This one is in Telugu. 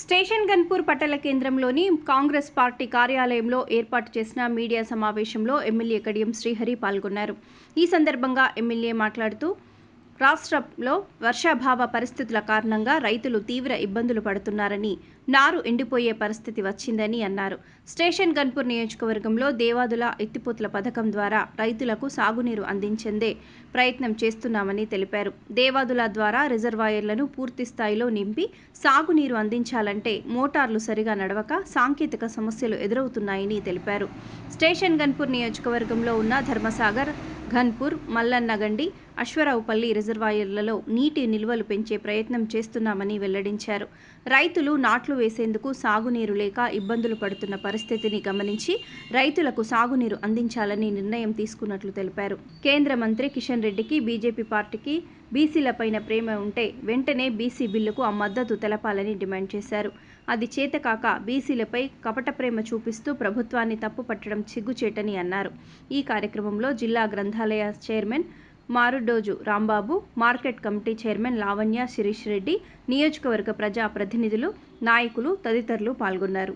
స్టేషన్ గన్పూర్ పట్టణ కేంద్రంలోని కాంగ్రెస్ పార్టీ కార్యాలయంలో ఏర్పాటు చేసిన మీడియా సమావేశంలో ఎమ్మెల్యే కడియం శ్రీహరి పాల్గొన్నారు. ఈ సందర్భంగా ఎమ్మెల్యే మాట్లాడుతూ రాష్ట్రంలో వర్షాభావ పరిస్థితుల కారణంగా రైతులు తీవ్ర ఇబ్బందులు పడుతున్నారని నారు ఎండిపోయే పరిస్థితి వచ్చిందని అన్నారు. స్టేషన్ గన్పూర్ నియోజకవర్గంలో దేవాదుల ఎత్తిపోతుల పథకం ద్వారా రైతులకు సాగునీరు అందించేందే ప్రయత్నం చేస్తున్నామని తెలిపారు. దేవాదుల ద్వారా రిజర్వాయర్లను పూర్తి స్థాయిలో నింపి సాగునీరు అందించాలంటే మోటార్లు సరిగా నడవక సాంకేతిక సమస్యలు ఎదురవుతున్నాయని తెలిపారు. స్టేషన్ గన్పూర్ నియోజకవర్గంలో ఉన్న ధర్మసాగర్ ఘన్పూర్ మల్లన్నగండి అశ్వరావుపల్లి రిజర్వాయర్లలో నీటి నిల్వలు పెంచే ప్రయత్నం చేస్తున్నామని వెల్లడించారు. రైతులు నాట్లు వేసేందుకు సాగునీరు లేక ఇబ్బందులు పడుతున్న పరిస్థితిని గమనించి రైతులకు సాగునీరు అందించాలని నిర్ణయం తీసుకున్నట్లు తెలిపారు. కేంద్ర మంత్రి కిషన్ రెడ్డికి బీజేపీ పార్టీకి బీసీలపైన ప్రేమ ఉంటే వెంటనే బీసీ బిల్లుకు ఆ మద్దతు తెలపాలని డిమాండ్ చేశారు. అది చేతకాక బీసీలపై కపట ప్రేమ చూపిస్తూ ప్రభుత్వాన్ని తప్పుపట్టడం సిగ్గుచేటని అన్నారు. ఈ కార్యక్రమంలో జిల్లా గ్రంథాలయ chairman Marudoju Rambabu market committee chairman Lavanya Sirish Reddy నియోజకవర్గ ప్రజా ప్రతినిధులు నాయకులు తదితరులు పాల్గొన్నారు.